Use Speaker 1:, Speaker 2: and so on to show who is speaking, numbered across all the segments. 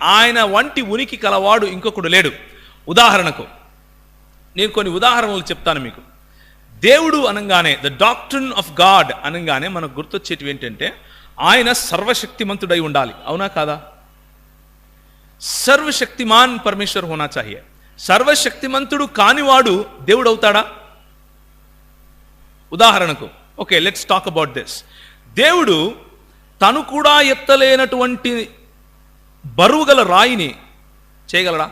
Speaker 1: ఆయన వంటి ఉనికి కలవాడు ఇంకొకడు లేడు. ఉదాహరణకు నేను కొన్ని ఉదాహరణలు చెప్తాను మీకు. దేవుడు అనగానే ద డాక్టర్న్ ఆఫ్ గాడ్ అనగానే మనకు గుర్తొచ్చేటివి ఏంటంటే ఆయన సర్వశక్తిమంతుడై ఉండాలి. అవునా కాదా? సర్వశక్తిమాన్ పరమేశ్వర్ హోనా చాహియే సర్వశక్తిమంతుడు కానివాడు దేవుడు అవుతాడా? ఉదాహరణకు okay let's talk about this దేవుడు తను కూడా ఎత్తలేనటువంటి బరువు గల రాయిని చేయగలడా?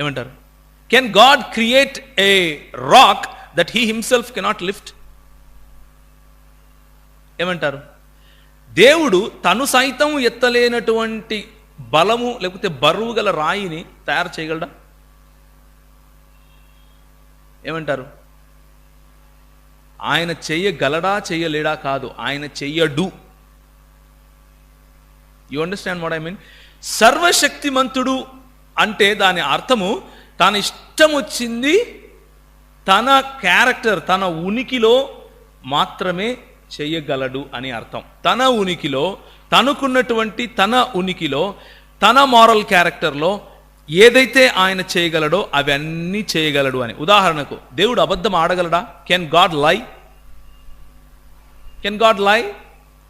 Speaker 1: ఏమంటారు? Can God create a rock that he himself cannot lift ఏమంటారు? దేవుడు తను సైతం ఎత్తలేనటువంటి బలము లేకపోతే బరువు గల రాయిని తయారు చేయగలడా? ఏమంటారు? ఆయన చెయ్యగలడా చెయ్యలేడా కాదు. ఆయన చెయ్యడు. You understand what I mean సర్వశక్తిమంతుడు అంటే దాని అర్థము తన ఇష్టం వచ్చింది తన క్యారెక్టర్ తన ఉనికిలో మాత్రమే చేయగలడు అని అర్థం. తన ఉనికిలో తనకున్నటువంటి తన ఉనికిలో తన మారల్ క్యారెక్టర్లో ఏదైతే ఆయన చేయగలడో అవన్నీ చేయగలడు అని. ఉదాహరణకు దేవుడు అబద్ధం ఆడగలడా? Can God lie can God lie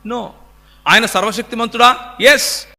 Speaker 1: no ఆయన సర్వశక్తిమంతుడా? ఎస్